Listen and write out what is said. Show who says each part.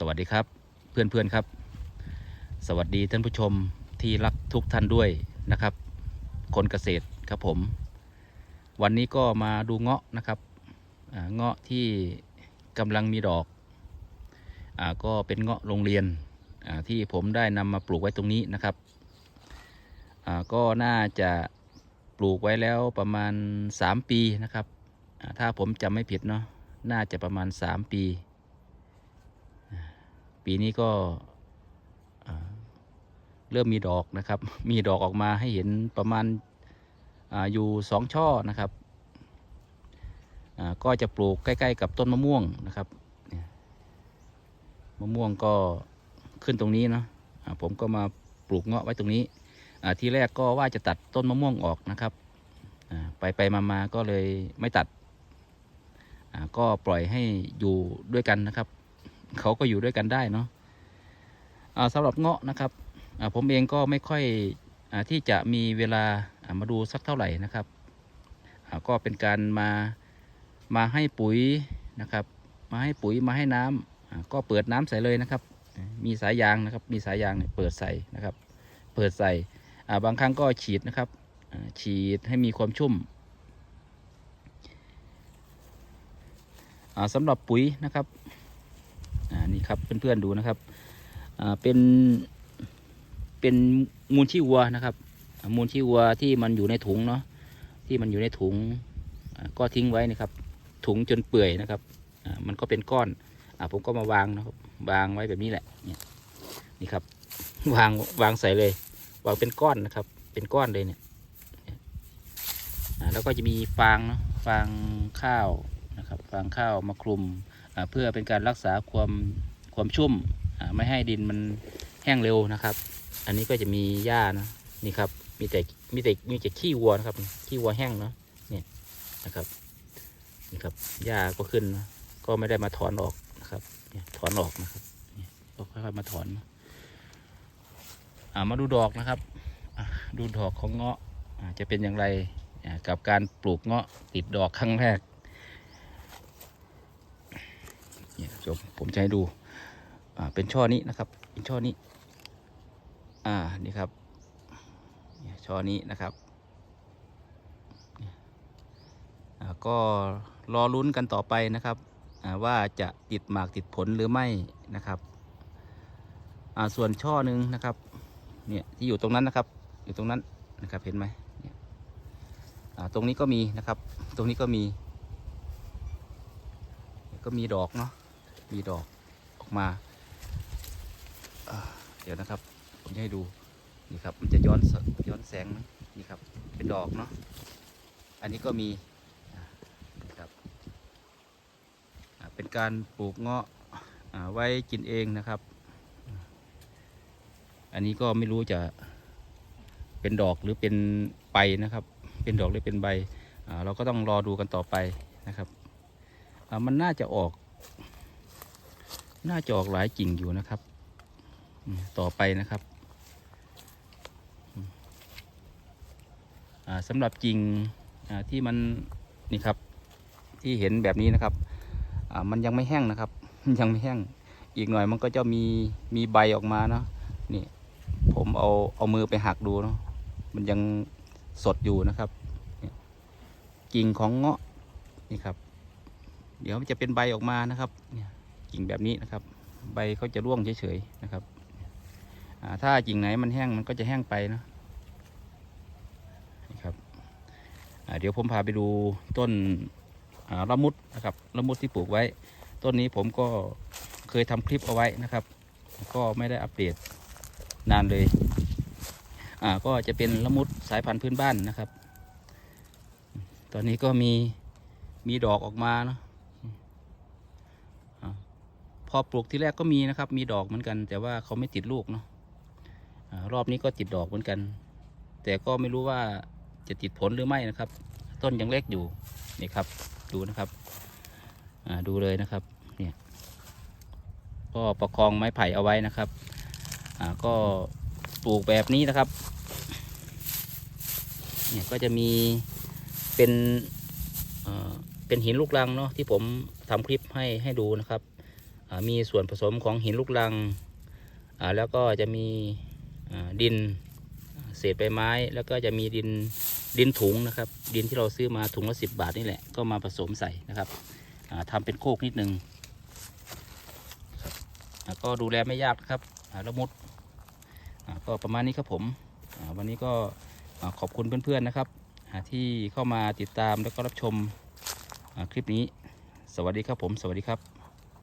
Speaker 1: สวัสดีครับเพื่อนๆครับ สวัสดีท่านผู้ชมที่รักทุกท่านด้วยนะครับ คนเกษตรครับผม วันนี้ก็มาดูเงาะนะครับเงาะที่กำลังมีดอกอก็เป็นเงาะโรงเรียนที่ผมได้นำมาปลูกไว้ตรงนี้นะครับก็น่าจะปลูกไว้แล้วประมาณ 3 ปีนะครับถ้าผมจำไม่ผิดเนาะน่าจะประมาณ 3 ปี ปีนี้ก็เริ่มมีดอกนะครับ มีดอกออกมาให้เห็นประมาณอาอยู่สองช่อนะครับก็จะปลูกใกล้ ๆ กับต้นมะม่วงนะครับมะม่วงก็ขึ้นตรงนี้เนาะผมก็มาปลูกเงาะไว้ตรงนี้ที่แรกก็ว่าจะตัดต้นมะม่วงออกนะครับไปไปมามาก็เลยไม่ตัดก็ปล่อยให้อยู่ด้วยกันนะครับ เขาก็อยู่ด้วยกันได้เนาะอ่าสำหรับเงาะนะครับผมเองก็ไม่ค่อยอที่จะมีเวลามาดูสักเท่าไหร่นะครับก็เป็นการมามาให้ปุ๋ยนะครับ มาให้ปุ๋ยมาให้น้ำอ่าก็เปิดน้ำใส่เลยนะครับ มีสายยางนะครับ มีสายยางเปิดใส่นะครับ เปิดใส่บางครั้งก็ฉีดนะครับฉีดให้มีความชุ่มอ่าสำหรับปุ๋ยนะครับ อ่านี่ครับเพื่อนๆดูนะครับอ่าเป็นเป็นมูลชีวัวนะครับ มูลชีวัวที่มันอยู่ในถุงเนาะที่มันอยู่ในถุงก็ทิ้งไว้นะครับ ถุงจนเปื่อยนะครับมันก็เป็นก้อนอผมก็มาวางนะครับวางไว้แบบนี้แหละเนี่ยนี่ครับ วางวางใส่เลยวางเป็นก้อนนะครับ เป็นก้อนเลยเนี่ยแล้วก็จะมีฟางเนาะฟางข้าวนะครับ ฟางข้าวมาคลุม เพื่อเป็นการรักษาความความชุ่มไม่ให้ดินมันแห้งเร็วนะครับ อันนี้ก็จะมีหญ้านะนี่ครับมีแต่มีแต่มีแต่ขี้วัวนะครับขี้วัวแห้งเนาะเนี่ยนะครับนี่ครับหญ้าก็ขึ้นนะก็ไม่ได้มาถอนออกนะครับเนี่ยถอนออกนะครับก็ค่อยๆมาถอนอามาดูดอกนะครับดูดอกของเงาะจะเป็นอย่างไรกับการปลูกเงาะติดดอกครั้งแรก เนี่ยเดี๋ยวผมจะให้ดูอ่าเป็นช่อนี้นะครับเป็นช่อนี้ อ่านี่ครับช่อนี้นะครับก็รอลุ้นกันต่อไปนะครับว่าจะติดหมากติดผลหรือไม่นะครับส่วนช่อหนึ่งนะครับเนี่ยที่อยู่ตรงนั้นนะครับ อยู่ตรงนั้นนะครับเห็นไหมตรงนี้ก็มีนะครับ ตรงนี้ก็มี ก็มีดอกเนาะ มีดอกออกมาเดี๋ยวนะครับ ผมจะให้ดูนี่ครับ มันจะย้อนย้อนแสงนะนี่ครับ เป็นดอกเนาะอันนี้ก็มีครับเป็นการปลูกเงาะไว้กินเองนะครับ อันนี้ก็ไม่รู้จะเป็นดอกหรือเป็นใบนะครับ เป็นดอกหรือเป็นใบเราก็ต้องรอดูกันต่อไปนะครับมันน่าจะออก น่าจะออกหลายกิ่งอยู่นะครับ ต่อไปนะครับสำหรับกิ่งที่มันนี่ครับที่เห็นแบบนี้นะครับมันยังไม่แห้งนะครับ ยังไม่แห้งอีกหน่อยมันก็จะมีมีใบออกมาเนาะนี่ผมเอาเอามือไปหักดูเนาะมันยังสดอยู่นะครับกิ่งของเงาะนี่ครับ เดี๋ยวมันจะเป็นใบออกมานะครับเนี่ย กิ่งแบบนี้นะครับ ใบเขาจะร่วงเฉยๆนะครับถ้ากิ่งไหนมันแห้งมันก็จะแห้งไปนะนี่ครับเดี๋ยวผมพาไปดูต้นละมุดนะครับละมุดที่ปลูกไว้ ต้นนี้ผมก็เคยทำคลิปเอาไว้นะครับ ก็ไม่ได้อัปเดตนานเลยอ่าก็จะเป็นละมุดสายพันธุ์พื้นบ้านนะครับ ตอนนี้ก็มีมีดอกออกมาเนาะ พอปลูกที่แรกก็มีนะครับ มีดอกเหมือนกัน แต่ว่าเขาไม่ติดลูกเนาะรอบนี้ก็ติดดอกเหมือนกัน แต่ก็ไม่รู้ว่าจะติดผลหรือไม่นะครับ ต้นยังเล็กอยู่นี่ครับ ดูนะครับอ่าดูเลยนะครับเนี่ยก็ประคองไม้ไผ่เอาไว้นะครับอ่าก็ปลูกแบบนี้นะครับเนี่ยก็จะมีเป็นเอ่อเป็นหินลูกรังเนาะที่ผมทำคลิปให้ให้ดูนะครับ มีส่วนผสมของหินลูกรัง แล้วก็จะมีดินเศษใบไม้ แล้วก็จะมีดินดินถุงนะครับ ดินที่เราซื้อมาถุงละสิบบาทนี่แหละก็มาผสมใส่นะครับอ่าทำเป็นโคกนิดนึงก็ดูแลไม่ยากครับละมุดก็ประมาณนี้ครับผมวันนี้ก็ขอบคุณเพื่อนๆนะครับ ที่เข้ามาติดตามแล้วก็รับชมคลิปนี้ สวัสดีครับผม สวัสดีครับ